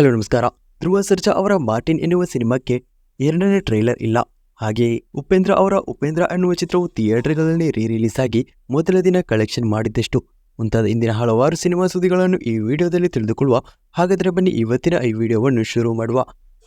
Hello, ನಮಸ್ಕಾರ. ಧ್ರುವ ಸರ್ಜಾ ಅವರ Martin ಎನ್ನುವ ಸಿನಿಮಾಕ್ಕೆ ಎರಡನೇ ಟ್ರೈಲರ್ ಇಲ್ಲ. ಹಾಗೆಯೇ ಉಪೇಂದ್ರ ಅವರ ಉಪೇಂದ್ರ ಎನ್ನುವ ಚಿತ್ರವು ಥಿಯೇಟರ್ಗಳಲ್ಲಿ ರೀ ರಿಲೀಸ್ ಆಗಿ ಮೊದಲ ದಿನ ಕಲೆಕ್ಷನ್ ಮಾಡಿದ್ದೆಷ್ಟು ಮುಂತಾದ ಇಂದಿನ ಹಲವಾರು ಸಿನಿಮಾ ಸುದ್ದಿಗಳನ್ನು ಈ ವಿಡಿಯೋದಲ್ಲಿ ತಿಳಿದುಕೊಳ್ಳುವ ಹಾಗಾದರೆ ಬನ್ನಿ ಇವತ್ತಿನ ಈ ವಿಡಿಯೋವನ್ನು ಶುರು ಮಾಡುವ.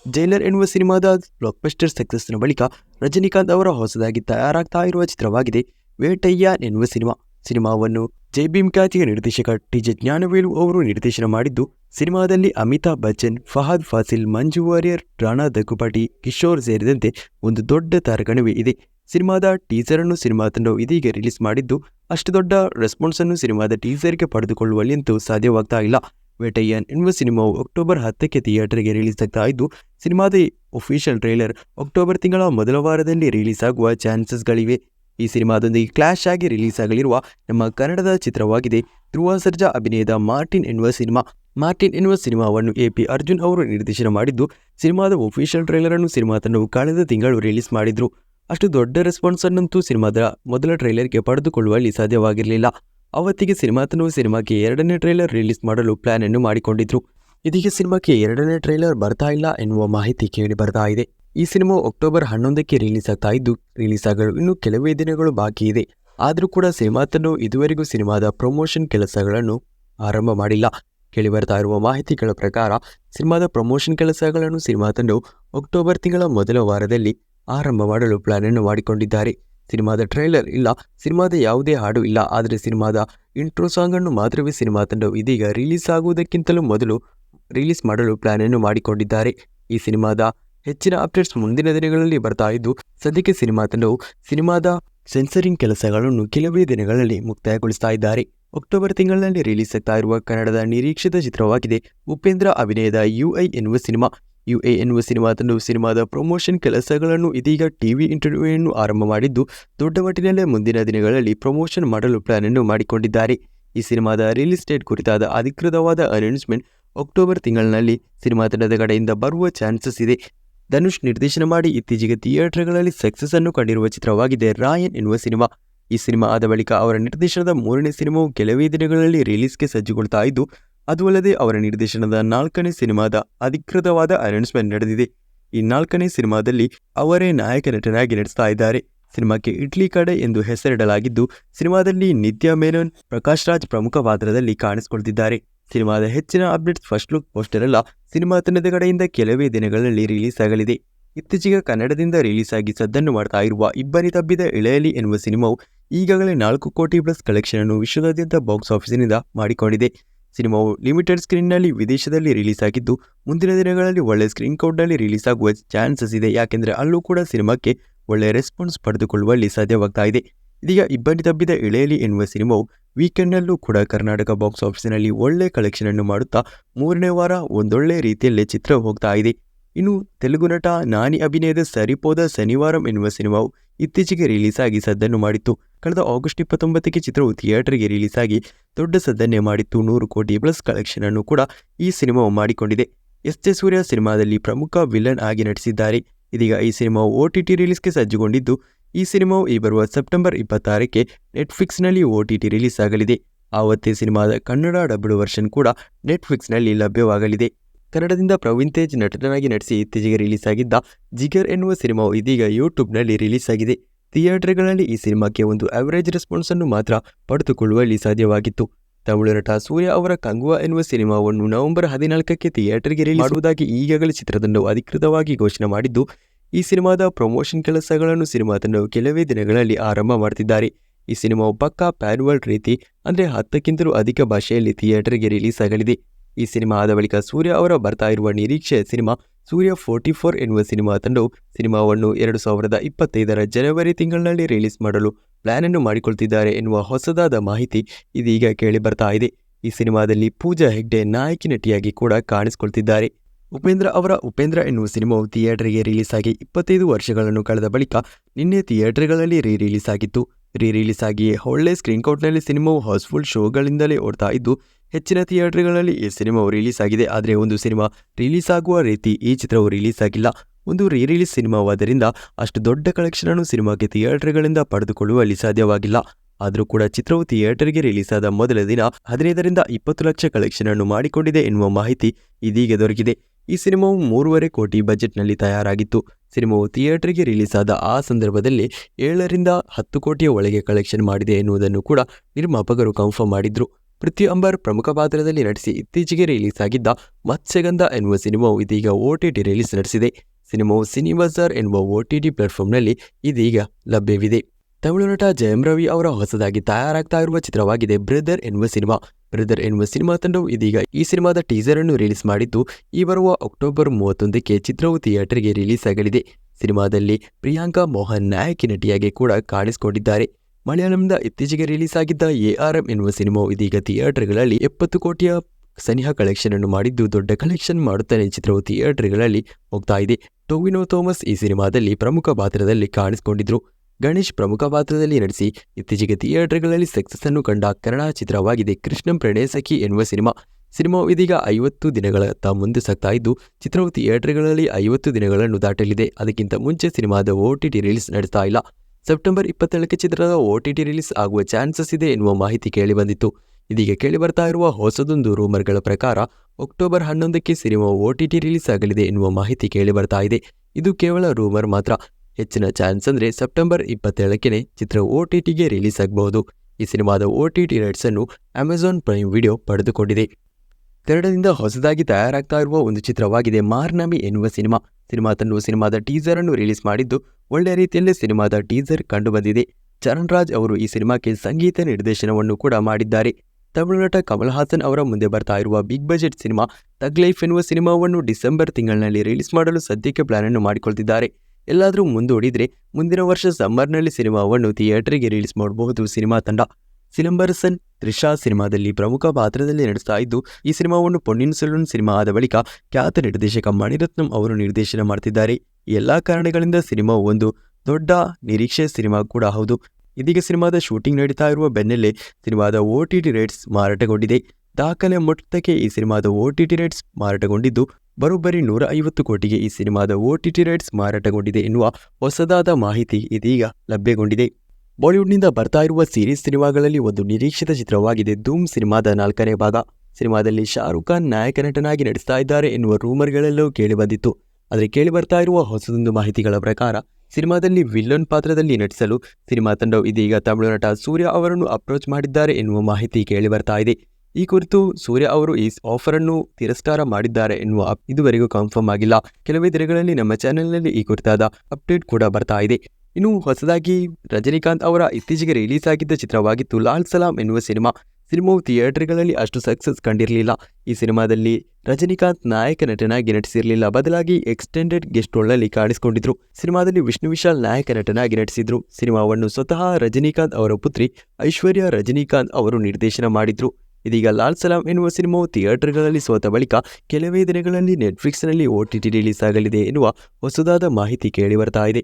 ಜೈಲರ್ ಎನ್ನುವ ಸಿನಿಮಾದ ಬ್ಲಾಕ್ಬಸ್ಟರ್ ಸಕ್ಸಸ್ನ ಬಳಿಕ ರಜನಿಕಾಂತ್ ಅವರ ಹೊಸದಾಗಿ ತಯಾರಾಗ್ತಾ ಇರುವ ಚಿತ್ರವಾಗಿದೆ ವೇಟಯ್ಯ ಎನ್ನುವ ಸಿನಿಮಾ. ಸಿನಿಮಾವನ್ನು ಜೈ ಭೀಮ್ ಖ್ಯಾತಿಯ ನಿರ್ದೇಶಕ ಟಿ ಜೆ ಜ್ಞಾನವೇಲು ಅವರು ನಿರ್ದೇಶನ ಮಾಡಿದ್ದು, ಸಿನಿಮಾದಲ್ಲಿ ಅಮಿತಾಬ್ ಬಚ್ಚನ್, ಫಹದ್ ಫಾಸಿಲ್, ಮಂಜು ವಾರಿಯರ್, ರಾಣಾ ದಗ್ಗುಪಾಟಿ ಕಿಶೋರ್ ಸೇರಿದಂತೆ ಒಂದು ದೊಡ್ಡ ತಾರಗಣವೇ ಇದೆ. ಸಿನಿಮಾದ ಟೀಸರ್ ಅನ್ನು ಸಿನಿಮಾ ತಂಡವು ಇದೀಗ ರಿಲೀಸ್ ಮಾಡಿದ್ದು, ಅಷ್ಟು ದೊಡ್ಡ ರೆಸ್ಪಾನ್ಸ್ ಅನ್ನು ಸಿನಿಮಾದ ಟೀಸರ್ಗೆ ಪಡೆದುಕೊಳ್ಳುವಲ್ಲಿಂತೂ ಸಾಧ್ಯವಾಗ್ತಾ ಇಲ್ಲ. ವೇಟಯ್ಯನ್ ಎನ್ನುವ ಸಿನಿಮಾವು ಅಕ್ಟೋಬರ್ ಹತ್ತಕ್ಕೆ ಥಿಯೇಟರ್ಗೆ ರಿಲೀಸ್ ಆಗ್ತಾ ಇದ್ದು, ಸಿನಿಮಾದ ಒಫಿಷಿಯಲ್ ಟ್ರೈಲರ್ ಅಕ್ಟೋಬರ್ ತಿಂಗಳ ಮೊದಲ ವಾರದಲ್ಲಿ ರಿಲೀಸ್ ಆಗುವ ಚಾನ್ಸಸ್ಗಳಿವೆ ಈ ಸಿನಿಮಾದೊಂದಿಗೆ ಕ್ಲಾಶ್ ಆಗಿ ರಿಲೀಸ್ ಆಗಲಿರುವ ನಮ್ಮ ಕನ್ನಡದ ಚಿತ್ರವಾಗಿದೆ. ಧ್ರುವ ಸರ್ಜಾ ಅಭಿನಯದ ಮಾರ್ಟಿನ್ ಎನ್ನುವ ಸಿನಿಮಾ. ಮಾರ್ಟಿನ್ ಎನ್ನುವ ಸಿನಿಮಾವನ್ನು ಎ ಪಿ ಅರ್ಜುನ್ ಅವರು ನಿರ್ದೇಶನ ಮಾಡಿದ್ದು, ಸಿನಿಮಾದ ಒಫಿಷಿಯಲ್ ಟ್ರೈಲರ್ ಅನ್ನು ಸಿನಿಮಾ ತಂಡವು ಕಳೆದ ತಿಂಗಳು ರಿಲೀಸ್ ಮಾಡಿದ್ರು. ಅಷ್ಟು ದೊಡ್ಡ ರೆಸ್ಪಾನ್ಸ್ ಅನ್ನಂತೂ ಸಿನಿಮಾದ ಮೊದಲ ಟ್ರೈಲರ್ಗೆ ಪಡೆದುಕೊಳ್ಳುವಲ್ಲಿ ಸಾಧ್ಯವಾಗಿರಲಿಲ್ಲ. ಅವತ್ತಿಗೆ ಸಿನಿಮಾ ತಂಡವು ಸಿನಿಮಾಕ್ಕೆ ಎರಡನೇ ಟ್ರೈಲರ್ ರಿಲೀಸ್ ಮಾಡಲು ಪ್ಲಾನ್ ಅನ್ನು ಮಾಡಿಕೊಂಡಿದ್ರು. ಇದೀಗ ಸಿನಿಮಾಕ್ಕೆ ಎರಡನೇ ಟ್ರೈಲರ್ ಬರ್ತಾ ಇಲ್ಲ ಎನ್ನುವ ಮಾಹಿತಿ ಕೇಳಿ ಬರ್ತಾ ಇದೆ. ಈ ಸಿನಿಮಾ ಅಕ್ಟೋಬರ್ ಹನ್ನೊಂದಕ್ಕೆ ರಿಲೀಸ್ ಆಗ್ತಾ ಇದ್ದು ರಿಲೀಸ್ ಆಗಲು ಇನ್ನೂ ಕೆಲವೇ ದಿನಗಳು ಬಾಕಿ ಇದೆ. ಆದರೂ ಕೂಡ ಸಿನಿಮಾ ಇದುವರೆಗೂ ಸಿನಿಮಾದ ಪ್ರಮೋಷನ್ ಕೆಲಸಗಳನ್ನು ಆರಂಭ ಮಾಡಿಲ್ಲ. ಕೇಳಿಬರ್ತಾ ಇರುವ ಮಾಹಿತಿಗಳ ಪ್ರಕಾರ, ಸಿನಿಮಾದ ಪ್ರಮೋಷನ್ ಕೆಲಸಗಳನ್ನು ಸಿನಿಮಾ ತಂಡವು ಅಕ್ಟೋಬರ್ ತಿಂಗಳ ಮೊದಲ ವಾರದಲ್ಲಿ ಆರಂಭ ಮಾಡಲು ಪ್ಲಾನ್ ಅನ್ನು ಮಾಡಿಕೊಂಡಿದ್ದಾರೆ. ಸಿನಿಮಾದ ಟ್ರೈಲರ್ ಇಲ್ಲ, ಸಿನಿಮಾದ ಯಾವುದೇ ಹಾಡು ಇಲ್ಲ, ಆದರೆ ಸಿನಿಮಾದ ಇಂಟ್ರೋ ಸಾಂಗ್ ಅನ್ನು ಮಾತ್ರವೇ ಸಿನಿಮಾ ತಂಡವು ಇದೀಗ ರಿಲೀಸ್ ಆಗುವುದಕ್ಕಿಂತಲೂ ಮೊದಲು ರಿಲೀಸ್ ಮಾಡಲು ಪ್ಲಾನ್ ಅನ್ನು ಮಾಡಿಕೊಂಡಿದ್ದಾರೆ. ಈ ಸಿನಿಮಾದ ಹೆಚ್ಚಿನ ಅಪ್ಡೇಟ್ಸ್ ಮುಂದಿನ ದಿನಗಳಲ್ಲಿ ಬರ್ತಾ ಇದ್ದು, ಸದ್ಯಕ್ಕೆ ಸಿನಿಮಾ ತಂಡವು ಸಿನಿಮಾದ ಸೆನ್ಸರಿಂಗ್ ಕೆಲಸಗಳನ್ನು ಕೆಲವೇ ದಿನಗಳಲ್ಲಿ ಮುಕ್ತಾಯಗೊಳಿಸ್ತಾ ಇದ್ದಾರೆ. ಅಕ್ಟೋಬರ್ ತಿಂಗಳಲ್ಲಿ ರಿಲೀಸ್ ಆಗ್ತಾ ಇರುವ ಕನ್ನಡದ ನಿರೀಕ್ಷಿತ ಚಿತ್ರವಾಗಿದೆ. ಉಪೇಂದ್ರ ಅಭಿನಯದ ಯುಐ ಎನ್ನುವ ಸಿನಿಮಾ ಯುಎ ಎನ್ನುವ ಸಿನಿಮಾ ತಂಡವು ಸಿನಿಮಾದ ಪ್ರಮೋಷನ್ ಕೆಲಸಗಳನ್ನು ಇದೀಗ ಟಿವಿ ಇಂಟರ್ವ್ಯೂಯನ್ನು ಆರಂಭ ಮಾಡಿದ್ದು, ದೊಡ್ಡ ಮಟ್ಟಿನಲ್ಲೇ ಮುಂದಿನ ದಿನಗಳಲ್ಲಿ ಪ್ರಮೋಷನ್ ಮಾಡಲು ಪ್ಲಾನ್ ಅನ್ನು ಮಾಡಿಕೊಂಡಿದ್ದಾರೆ. ಈ ಸಿನಿಮಾದ ರಿಲೀಸ್ ಡೇಟ್ ಕುರಿತಾದ ಅಧಿಕೃತವಾದ ಅನೌನ್ಸ್ಮೆಂಟ್ ಅಕ್ಟೋಬರ್ ತಿಂಗಳಿನಲ್ಲಿ ಸಿನಿಮಾ ತಂಡದ ಕಡೆಯಿಂದ ಬರುವ ಚಾನ್ಸಸ್ ಇದೆ. ಧನುಷ್ ನಿರ್ದೇಶನ ಮಾಡಿ ಇತ್ತೀಚೆಗೆ ಥಿಯೇಟರ್ಗಳಲ್ಲಿ ಸಕ್ಸಸ್ ಅನ್ನು ಕಂಡಿರುವ ಚಿತ್ರವಾಗಿದೆ ರಾಯನ್ ಎನ್ನುವ ಸಿನಿಮಾ. ಈ ಸಿನಿಮಾ ಆದ ಬಳಿಕ ಅವರ ನಿರ್ದೇಶನದ ಮೂರನೇ ಸಿನಿಮಾವು ಕೆಲವೇ ದಿನಗಳಲ್ಲಿ ರಿಲೀಸ್ಗೆ ಸಜ್ಜುಗೊಳ್ತಾ ಇದ್ದು, ಅದು ಅಲ್ಲದೆ ಅವರ ನಿರ್ದೇಶನದ ನಾಲ್ಕನೇ ಸಿನಿಮಾದ ಅಧಿಕೃತವಾದ ಅನೌನ್ಸ್ಮೆಂಟ್ ನಡೆದಿದೆ. ಈ ನಾಲ್ಕನೇ ಸಿನಿಮಾದಲ್ಲಿ ಅವರೇ ನಾಯಕ ನಟನಾಗಿ ನಡೆಸ್ತಾ ಇದ್ದಾರೆ. ಸಿನಿಮಾಕ್ಕೆ ಇಡ್ಲಿ ಕಡೆ ಎಂದು ಹೆಸರಿಡಲಾಗಿದ್ದು, ಸಿನಿಮಾದಲ್ಲಿ ನಿತ್ಯ ಮೇನನ್, ಪ್ರಕಾಶ್ ರಾಜ್ ಪ್ರಮುಖ ಪಾತ್ರದಲ್ಲಿ ಕಾಣಿಸಿಕೊಳ್ತಿದ್ದಾರೆ. ಸಿನಿಮಾದ ಹೆಚ್ಚಿನ ಅಪ್ಡೇಟ್ಸ್ ಫಸ್ಟ್ ಲುಕ್ ಪೋಸ್ಟರ್ ಎಲ್ಲ ಸಿನಿಮಾ ತಂಡದ ಕಡೆಯಿಂದ ಕೆಲವೇ ದಿನಗಳಲ್ಲಿ ರಿಲೀಸ್ ಆಗಲಿದೆ. ಇತ್ತೀಚೆಗೆ ಕನ್ನಡದಿಂದ ರಿಲೀಸ್ ಆಗಿ ಸದ್ದನ್ನು ಮಾಡ್ತಾ ಇರುವ ಇಬ್ಬನಿ ತಬ್ಬಿದ ಇಳೆಯಲಿ ಎನ್ನುವ ಸಿನಿಮಾವು ಈಗಾಗಲೇ ನಾಲ್ಕು ಕೋಟಿ ಪ್ಲಸ್ ಕಲೆಕ್ಷನ್ ಅನ್ನು ವಿಶ್ವದಾದ್ಯಂತ ಬಾಕ್ಸ್ ಆಫೀಸಿನಿಂದ ಮಾಡಿಕೊಂಡಿದೆ. ಸಿನಿಮಾವು ಲಿಮಿಟೆಡ್ ಸ್ಕ್ರೀನ್ನಲ್ಲಿ ವಿದೇಶದಲ್ಲಿ ರಿಲೀಸ್ ಆಗಿದ್ದು, ಮುಂದಿನ ದಿನಗಳಲ್ಲಿ ಒಳ್ಳೆ ಸ್ಕ್ರೀನ್ ಕೌಂಟ್ನಲ್ಲಿ ರಿಲೀಸ್ ಆಗುವ ಚಾನ್ಸಸ್ ಇದೆ. ಯಾಕೆಂದರೆ ಅಲ್ಲೂ ಕೂಡ ಸಿನಿಮಾಕ್ಕೆ ಒಳ್ಳೆಯ ರೆಸ್ಪಾನ್ಸ್ ಪಡೆದುಕೊಳ್ಳುವಲ್ಲಿ ಸಾಧ್ಯವಾಗ್ತಾ ಇದೆ. ಇದೀಗ ಇಬ್ಬನಿ ತಬ್ಬಿದ ಇಳೆಯಲಿ ಎನ್ನುವ ಸಿನಿಮಾವು ವೀಕೆಂಡ್ನಲ್ಲೂ ಕೂಡ ಕರ್ನಾಟಕ ಬಾಕ್ಸ್ ಆಫೀಸಿನಲ್ಲಿ ಒಳ್ಳೆ ಕಲೆಕ್ಷನ್ ಅನ್ನು ಮಾಡುತ್ತಾ ಮೂರನೇ ವಾರ ಒಂದೊಳ್ಳೆ ರೀತಿಯಲ್ಲೇ ಚಿತ್ರ ಹೋಗ್ತಾ ಇದೆ. ಇನ್ನು ತೆಲುಗು ನಟ ನಾನಿ ಅಭಿನಯದ ಸರಿಪೋದ ಶನಿವಾರಂ ಎನ್ನುವ ಸಿನಿಮಾವು ಇತ್ತೀಚೆಗೆ ರಿಲೀಸ್ ಆಗಿ ಸದ್ದನ್ನು ಮಾಡಿತ್ತು. ಕಳೆದ ಆಗಸ್ಟ್ ಇಪ್ಪತ್ತೊಂಬತ್ತಕ್ಕೆ ಚಿತ್ರವು ಥಿಯೇಟರ್ಗೆ ರಿಲೀಸ್ ಆಗಿ ದೊಡ್ಡ ಸದ್ದನ್ನೇ ಮಾಡಿತ್ತು. ನೂರು ಕೋಟಿ ಪ್ಲಸ್ ಕಲೆಕ್ಷನ್ ಅನ್ನು ಕೂಡ ಈ ಸಿನಿಮಾವು ಮಾಡಿಕೊಂಡಿದೆ. ಎಸ್ ಜೆ ಸೂರ್ಯ ಸಿನಿಮಾದಲ್ಲಿ ಪ್ರಮುಖ ವಿಲನ್ ಆಗಿ ನಟಿಸಿದ್ದಾರೆ. ಇದೀಗ ಈ ಸಿನಿಮಾವು ಒ ಟಿ ಟಿ ರಿಲೀಸ್ಗೆ ಸಜ್ಜುಗೊಂಡಿದ್ದು ಈ ಸಿನಿಮಾವು ಈ ಬರುವ ಸೆಪ್ಟೆಂಬರ್ ಇಪ್ಪತ್ತಾರಕ್ಕೆ ನೆಟ್ಫ್ಲಿಕ್ಸ್ನಲ್ಲಿ ಒ ಟಿ ಟಿ ರಿಲೀಸ್ ಆಗಲಿದೆ ಆವತ್ತೇ ಸಿನಿಮಾದ ಕನ್ನಡ ಡಬ್ಲ್ಯೂ ವರ್ಷನ್ ಕೂಡ ನೆಟ್ಫ್ಲಿಕ್ಸ್ನಲ್ಲಿ ಲಭ್ಯವಾಗಲಿದೆ. ಕನ್ನಡದಿಂದ ಪ್ರವೀಣ್ ತೇಜ್ ನಟನಾಗಿ ನಟಿಸಿ ಇತ್ತೀಚೆಗೆ ರಿಲೀಸ್ ಆಗಿದ್ದ ಜಿಗರ್ ಎನ್ನುವ ಸಿನಿಮಾವು ಇದೀಗ ಯೂಟ್ಯೂಬ್ನಲ್ಲಿ ರಿಲೀಸ್ ಆಗಿದೆ ಥಿಯೇಟರ್ಗಳಲ್ಲಿ ಈ ಸಿನಿಮಾಕ್ಕೆ ಒಂದು ಅವರೇಜ್ ರೆಸ್ಪಾನ್ಸ್ ಅನ್ನು ಮಾತ್ರ ಪಡೆದುಕೊಳ್ಳುವಲ್ಲಿ ಸಾಧ್ಯವಾಗಿತ್ತು. ತಮಿಳು ನಟ ಸೂರ್ಯ ಅವರ ಕಂಗುವ ಎನ್ನುವ ಸಿನಿಮಾವನ್ನು ನವೆಂಬರ್ ಹದಿನಾಲ್ಕಕ್ಕೆ ಥಿಯೇಟರ್ಗೆ ರಿಲೀಸ್ ಮಾಡುವುದಾಗಿ ಈಗಾಗಲೇ ಚಿತ್ರತಂಡವು ಅಧಿಕೃತವಾಗಿ ಘೋಷಣೆ ಮಾಡಿದ್ದು ಈ ಸಿನಿಮಾದ ಪ್ರಮೋಷನ್ ಕೆಲಸಗಳನ್ನು ಸಿನಿಮಾ ತಂಡವು ಕೆಲವೇ ದಿನಗಳಲ್ಲಿ ಆರಂಭ ಮಾಡ್ತಿದ್ದಾರೆ. ಈ ಸಿನಿಮಾವು ಪಕ್ಕಾ ಪ್ಯಾನ್ವರ್ಲ್ಡ್ ರೀತಿ, ಅಂದರೆ ಹತ್ತಕ್ಕಿಂತಲೂ ಅಧಿಕ ಭಾಷೆಯಲ್ಲಿ ಥಿಯೇಟರ್ಗೆ ರಿಲೀಸ್ ಆಗಲಿದೆ. ಈ ಸಿನಿಮಾ ಆದ ಬಳಿಕ ಸೂರ್ಯ ಅವರ ಬರ್ತಾ ಇರುವ ನಿರೀಕ್ಷೆಯ ಸಿನಿಮಾ ಸೂರ್ಯ ಫೋರ್ಟಿ ಫೋರ್ ಎನ್ನುವ ಸಿನಿಮಾ ತಂಡವು ಸಿನಿಮಾವನ್ನು ಎರಡು ಸಾವಿರದ ಇಪ್ಪತ್ತೈದರ ಜನವರಿ ತಿಂಗಳಿನಲ್ಲಿ ರಿಲೀಸ್ ಮಾಡಲು ಪ್ಲಾನ್ ಅನ್ನು ಮಾಡಿಕೊಳ್ತಿದ್ದಾರೆ ಎನ್ನುವ ಹೊಸದಾದ ಮಾಹಿತಿ ಇದೀಗ ಕೇಳಿ ಬರ್ತಾ ಇದೆ. ಈ ಸಿನಿಮಾದಲ್ಲಿ ಪೂಜಾ ಹೆಗ್ಡೆ ನಾಯಕಿ ನಟಿಯಾಗಿ ಕೂಡ ಕಾಣಿಸಿಕೊಳ್ತಿದ್ದಾರೆ. ಉಪೇಂದ್ರ ಅವರ ಉಪೇಂದ್ರ ಎನ್ನುವ ಸಿನಿಮಾವು ಥಿಯೇಟರ್ಗೆ ರಿಲೀಸ್ ಆಗಿ ಇಪ್ಪತ್ತೈದು ವರ್ಷಗಳನ್ನು ಕಳೆದ ಬಳಿಕ ನಿನ್ನೆ ಥಿಯೇಟರ್ಗಳಲ್ಲಿ ರೀ ರಿಲೀಸ್ ಆಗಿತ್ತು ರೀ ರಿಲೀಸ್ ಆಗಿಯೇ ಒಳ್ಳೆ ಸ್ಕ್ರೀನ್ಕೌಟ್ನಲ್ಲಿ ಸಿನಿಮಾವು ಹೌಸ್ಫುಲ್ ಶೋಗಳಿಂದಲೇ ಓಡ್ತಾ ಇದ್ದು, ಹೆಚ್ಚಿನ ಥಿಯೇಟರ್ಗಳಲ್ಲಿ ಈ ಸಿನಿಮಾವು ರಿಲೀಸ್ ಆಗಿದೆ ಆದರೆ ಒಂದು ಸಿನಿಮಾ ರಿಲೀಸ್ ಆಗುವ ರೀತಿ ಈ ಚಿತ್ರವು ರಿಲೀಸ್ ಆಗಿಲ್ಲ ಒಂದು ರೀ ರಿಲೀಸ್ ಸಿನಿಮಾವಾದ್ದರಿಂದ ಅಷ್ಟು ದೊಡ್ಡ ಕಲೆಕ್ಷನ್ ಅನ್ನು ಸಿನಿಮಾಗೆ ಥಿಯೇಟರ್ಗಳಿಂದ ಪಡೆದುಕೊಳ್ಳುವಲ್ಲಿ ಸಾಧ್ಯವಾಗಿಲ್ಲ. ಆದರೂ ಕೂಡ ಚಿತ್ರವು ಥಿಯೇಟರ್ಗೆ ರಿಲೀಸ್ ಆದ ಮೊದಲ ದಿನ ಹದಿನೈದರಿಂದ ಇಪ್ಪತ್ತು ಲಕ್ಷ ಕಲೆಕ್ಷನ್ ಅನ್ನು ಮಾಡಿಕೊಂಡಿದೆ ಎನ್ನುವ ಮಾಹಿತಿ ಇದೀಗ ದೊರಕಿದೆ. ಈ ಸಿನಿಮಾವು ಮೂರುವರೆ ಕೋಟಿ ಬಜೆಟ್ನಲ್ಲಿ ತಯಾರಾಗಿತ್ತು. ಸಿನಿಮಾವು ಥಿಯೇಟರ್ಗೆ ರಿಲೀಸ್ ಆದ ಆ ಸಂದರ್ಭದಲ್ಲಿ ಏಳರಿಂದ ಹತ್ತು ಕೋಟಿಯ ಒಳಗೆ ಕಲೆಕ್ಷನ್ ಮಾಡಿದೆ ಎನ್ನುವುದನ್ನು ಕೂಡ ನಿರ್ಮಾಪಕರು ಕನ್ಫರ್ಮ್ ಮಾಡಿದ್ರು. ಪೃಥ್ವಿ ಅಂಬರ್ ಪ್ರಮುಖ ಪಾತ್ರದಲ್ಲಿ ನಟಿಸಿ ಇತ್ತೀಚೆಗೆ ರಿಲೀಸ್ ಆಗಿದ್ದ ಮತ್ಸ್ಯಗಂಧ ಎನ್ನುವ ಸಿನಿಮಾವು ಇದೀಗ ಒ ಟಿ ಟಿ ರಿಲೀಸ್ ನಡೆಸಿದೆ. ಸಿನಿಮಾವು ಸಿನಿಬಜಾರ್ ಎನ್ನುವ ಒ ಟಿ ಟಿ ಪ್ಲಾಟ್ಫಾರ್ಮ್ನಲ್ಲಿ ಇದೀಗ ಲಭ್ಯವಿದೆ. ತಮಿಳು ನಟ ಜಯಂ ರವಿ ಅವರ ಹೊಸದಾಗಿ ತಯಾರಾಗ್ತಾ ಇರುವ ಚಿತ್ರವಾಗಿದೆ ಬ್ರದರ್ ಎನ್ನುವ ಸಿನಿಮಾ. ಬ್ರದರ್ ಎನ್ನುವ ಸಿನಿಮಾ ತಂಡವು ಇದೀಗ ಈ ಸಿನಿಮಾದ ಟೀಸರ್ ಅನ್ನು ರಿಲೀಸ್ ಮಾಡಿದ್ದು, ಈ ಬರುವ ಅಕ್ಟೋಬರ್ ಮೂವತ್ತೊಂದಕ್ಕೆ ಚಿತ್ರವು ಥಿಯೇಟರ್ಗೆ ರಿಲೀಸ್ ಆಗಲಿದೆ. ಸಿನಿಮಾದಲ್ಲಿ ಪ್ರಿಯಾಂಕಾ ಮೋಹನ್ ನಾಯಕಿ ನಟಿಯಾಗಿ ಕೂಡ ಕಾಣಿಸಿಕೊಂಡಿದ್ದಾರೆ. ಮಲಯಾಳಂದ ಇತ್ತೀಚೆಗೆ ರಿಲೀಸ್ ಆಗಿದ್ದ ಎ ಆರ್ ಎಂ ಎನ್ನುವ ಸಿನಿಮಾವು ಇದೀಗ ಥಿಯೇಟರ್ಗಳಲ್ಲಿ ಎಪ್ಪತ್ತು ಕೋಟಿಯ ಸನಿಹ ಕಲೆಕ್ಷನ್ ಅನ್ನು ಮಾಡಿದ್ದು, ದೊಡ್ಡ ಕಲೆಕ್ಷನ್ ಮಾಡುತ್ತಾನೆ ಚಿತ್ರವು ಥಿಯೇಟರ್ಗಳಲ್ಲಿ ಹೋಗ್ತಾ ಇದೆ. ಟೊವಿನೋ ಥೋಮಸ್ ಈ ಸಿನಿಮಾದಲ್ಲಿ ಪ್ರಮುಖ ಪಾತ್ರದಲ್ಲಿ ಕಾಣಿಸಿಕೊಂಡಿದ್ರು. ಗಣೇಶ್ ಪ್ರಮುಖ ಪಾತ್ರದಲ್ಲಿ ನಟಿಸಿ, ಇತ್ತೀಚೆಗೆ ಥಿಯೇಟರ್ಗಳಲ್ಲಿ ಸಕ್ಸಸ್ ಅನ್ನು ಕಂಡ ಕನ್ನಡ ಚಿತ್ರವಾಗಿದೆ ಕೃಷ್ಣಂ ಪ್ರಣಯ ಸಖಿ ಎನ್ನುವ ಸಿನಿಮಾ. ಸಿನಿಮಾವು ಇದೀಗ ಐವತ್ತು ದಿನಗಳತ್ತ ಮುಂದೆ ಸಾಗ್ತಾ ಇದ್ದು, ಚಿತ್ರವು ಥಿಯೇಟರ್ಗಳಲ್ಲಿ ಐವತ್ತು ದಿನಗಳನ್ನು ದಾಟಲಿದೆ. ಅದಕ್ಕಿಂತ ಮುಂಚೆ ಸಿನಿಮಾದ ಓ ಟಿ ಟಿ ರಿಲೀಸ್ ನಡೆಸ್ತಾ ಇಲ್ಲ. ಸೆಪ್ಟೆಂಬರ್ ಇಪ್ಪತ್ತೇಳಕ್ಕೆ ಚಿತ್ರದ ಒ ಟಿ ಟಿ ರಿಲೀಸ್ ಆಗುವ ಚಾನ್ಸಸ್ ಇದೆ ಎನ್ನುವ ಮಾಹಿತಿ ಕೇಳಿಬಂದಿತ್ತು ಇದೀಗ ಕೇಳಿಬರ್ತಾ ಇರುವ ಹೊಸದೊಂದು ರೂಮರ್ಗಳ ಪ್ರಕಾರ, ಅಕ್ಟೋಬರ್ ಹನ್ನೊಂದಕ್ಕೆ cinema O T T release ಆಗಲಿದೆ ಎನ್ನುವ ಮಾಹಿತಿ ಕೇಳಿಬರ್ತಾ ಇದೆ. ಇದು ಕೇವಲ ರೂಮರ್ ಮಾತ್ರ. ಹೆಚ್ಚಿನ ಚಾನ್ಸ್ ಅಂದರೆ ಸೆಪ್ಟೆಂಬರ್ ಇಪ್ಪತ್ತೇಳಕ್ಕೆ ಚಿತ್ರ ಒ ಟಿ ಟಿಗೆ ರಿಲೀಸ್ ಆಗಬಹುದು. ಈ ಸಿನಿಮಾದ ಒ ಟಿ ಟಿ ರೈಟ್ಸ್ ಅನ್ನು ಅಮೆಜಾನ್ ಪ್ರೈಮ್ ವಿಡಿಯೋ ಪಡೆದುಕೊಂಡಿದೆ. ಕನ್ನಡದಿಂದ ಹೊಸದಾಗಿ ತಯಾರಾಗ್ತಾ ಇರುವ ಒಂದು ಚಿತ್ರವಾಗಿದೆ ಮಾರ್ನಮಿ ಎನ್ನುವ ಸಿನಿಮಾ. ಸಿನಿಮಾ ತನ್ನ ಸಿನಿಮಾದ ಟೀಸರ್ ಅನ್ನು ರಿಲೀಸ್ ಮಾಡಿದ್ದು ಒಳ್ಳೆಯ ರೀತಿಯಲ್ಲಿ ಸಿನಿಮಾದ ಟೀಸರ್ ಕಂಡುಬಂದಿದೆ. ಚರಣ್ ರಾಜ್ ಅವರು ಈ ಸಿನಿಮಾಕ್ಕೆ ಸಂಗೀತ ನಿರ್ದೇಶನವನ್ನು ಕೂಡ ಮಾಡಿದ್ದಾರೆ. ತಮಿಳು ನಟ ಕಮಲ್ ಹಾಸನ್ ಅವರ ಮುಂದೆ ಬರ್ತಾ ಇರುವ big budget cinema Thug Life ಎನ್ನುವ ಸಿನಿಮಾವನ್ನು ಡಿಸೆಂಬರ್ ತಿಂಗಳಿನಲ್ಲಿ ರಿಲೀಸ್ ಮಾಡಲು ಸದ್ಯಕ್ಕೆ ಪ್ಲಾನ್ ಅನ್ನು ಮಾಡಿಕೊಳ್ತಿದ್ದಾರೆ. ಎಲ್ಲಾದರೂ ಮುಂದೂಡಿದರೆ ಮುಂದಿನ ವರ್ಷ ಸಮ್ಮರ್ನಲ್ಲಿ ಸಿನಿಮಾವನ್ನು ಥಿಯೇಟರ್ಗೆ ರಿಲೀಸ್ ಮಾಡಬಹುದು ಸಿನಿಮಾ ತಂಡ. ಸಿಲಂಬರ್ಸನ್, ತ್ರಿಷಾ ಸಿನಿಮಾದಲ್ಲಿ ಪ್ರಮುಖ ಪಾತ್ರದಲ್ಲಿ ನಡೆಸ್ತಾ ಇದ್ದು, ಈ ಸಿನಿಮಾವನ್ನು ಪೊನ್ನಿನ್ ಸೆಲ್ವನ್ ಸಿನಿಮಾ ಆದ ಬಳಿಕ ಖ್ಯಾತ ನಿರ್ದೇಶಕ ಮಣಿರತ್ನಂ ಅವರು ನಿರ್ದೇಶನ ಮಾಡ್ತಿದ್ದಾರೆ. ಎಲ್ಲಾ ಕಾರಣಗಳಿಂದ ಸಿನಿಮಾ ಒಂದು ದೊಡ್ಡ ನಿರೀಕ್ಷೆ ಸಿನಿಮಾ ಕೂಡ ಹೌದು. ಇದೀಗ ಸಿನಿಮಾದ ಶೂಟಿಂಗ್ ನಡೀತಾ ಇರುವ ಬೆನ್ನಲ್ಲೇ cinema O T T rights ಮಾರಾಟಗೊಂಡಿದೆ. ದಾಖಲೆ ಮೊಟ್ಟಕ್ಕೆ ಈ cinema O T T rights ಮಾರಾಟಗೊಂಡಿದ್ದು ಬರೋಬ್ಬರಿ ನೂರ ಐವತ್ತು ಕೋಟಿಗೆ ಈ cinema O rights T rights ಮಾರಾಟಗೊಂಡಿದೆ ಎನ್ನುವ ಹೊಸದಾದ ಮಾಹಿತಿ ಇದೀಗ ಲಭ್ಯಗೊಂಡಿದೆ. ಬಾಲಿವುಡ್ನಿಂದ ಬರ್ತಾ ಇರುವ ಸೀರೀಸ್ ಸಿನಿಮಾಗಳಲ್ಲಿ ಒಂದು ನಿರೀಕ್ಷಿತ ಚಿತ್ರವಾಗಿದೆ ಧೂಮ್ ಸಿನಿಮಾದ ನಾಲ್ಕನೇ ಭಾಗ. ಸಿನಿಮಾದಲ್ಲಿ ಶಾರುಖ್ ಖಾನ್ ನಾಯಕ ನಟನಾಗಿ ನಡೆಸ್ತಾ ಇದ್ದಾರೆ ಎನ್ನುವ ರೂಮರ್ಗಳೆಲ್ಲವೂ ಕೇಳಿಬಂದಿತ್ತು ಆದರೆ ಕೇಳಿಬರ್ತಾ ಇರುವ ಹೊಸದೊಂದು ಮಾಹಿತಿಗಳ ಪ್ರಕಾರ, ಸಿನಿಮಾದಲ್ಲಿ ವಿಲ್ಲನ್ ಪಾತ್ರದಲ್ಲಿ ನಟಿಸಲು ಸಿನಿಮಾ ತಂಡವು ಇದೀಗ ತಮಿಳು ನಟ ಸೂರ್ಯ ಅವರನ್ನು ಅಪ್ರೋಚ್ ಮಾಡಿದ್ದಾರೆ ಎನ್ನುವ ಮಾಹಿತಿ ಕೇಳಿಬರ್ತಾ ಇದೆ. ಈ ಕುರಿತು ಸೂರ್ಯ ಅವರು ಈ ಆಫರ್ ಅನ್ನು ತಿರಸ್ಕಾರ ಮಾಡಿದ್ದಾರೆ ಎನ್ನುವ ಇದುವರೆಗೂ ಕನ್ಫರ್ಮ್ ಆಗಿಲ್ಲ. ಕೆಲವೇ ದಿನಗಳಲ್ಲಿ ನಮ್ಮ ಚಾನೆಲ್ನಲ್ಲಿ ಈ ಕುರಿತಾದ ಅಪ್ಡೇಟ್ ಕೂಡ ಬರ್ತಾ ಇದೆ. ಇನ್ನು ಹೊಸದಾಗಿ ರಜನಿಕಾಂತ್ ಅವರ ಇತ್ತೀಚೆಗೆ ರಿಲೀಸ್ ಆಗಿದ್ದ ಚಿತ್ರವಾಗಿತ್ತು ಲಾಲ್ ಸಲಾಂ ಎನ್ನುವ ಸಿನಿಮಾ. ಸಿನಿಮಾವು ಥಿಯೇಟರ್ಗಳಲ್ಲಿ ಅಷ್ಟು ಸಕ್ಸಸ್ ಕಂಡಿರಲಿಲ್ಲ. ಈ ಸಿನಿಮಾದಲ್ಲಿ ರಜನಿಕಾಂತ್ ನಾಯಕ ನಟನಾಗಿ ನಟಿಸಿರಲಿಲ್ಲ. ಬದಲಾಗಿ ಎಕ್ಸ್ಟೆಂಡೆಡ್ ಗೆಸ್ಟ್ ರೋಲ್ನಲ್ಲಿ ಕಾಣಿಸಿಕೊಂಡಿದ್ರು. ಸಿನಿಮಾದಲ್ಲಿ ವಿಷ್ಣು ವಿಶಾಲ್ ನಾಯಕ ನಟನಾಗಿ ನಟಿಸಿದ್ರು. ಸಿನಿಮಾವನ್ನು ಸ್ವತಃ ರಜನಿಕಾಂತ್ ಅವರ ಪುತ್ರಿ ಐಶ್ವರ್ಯ ರಜನಿಕಾಂತ್ ಅವರು ನಿರ್ದೇಶನ ಮಾಡಿದ್ರು. ಇದೀಗ ಲಾಲ್ ಸಲಾಂ ಎನ್ನುವ ಸಿನಿಮಾವು ಥಿಯೇಟರ್ಗಳಲ್ಲಿ ಸೋತ ಬಳಿಕ ಕೆಲವೇ ದಿನಗಳಲ್ಲಿ ನೆಟ್ಫ್ಲಿಕ್ಸ್ನಲ್ಲಿ ಟಿ ರಿಲೀಸ್ ಆಗಲಿದೆ ಎನ್ನುವ ಹೊಸದಾದ ಮಾಹಿತಿ ಕೇಳಿಬರ್ತಾ ಇದೆ.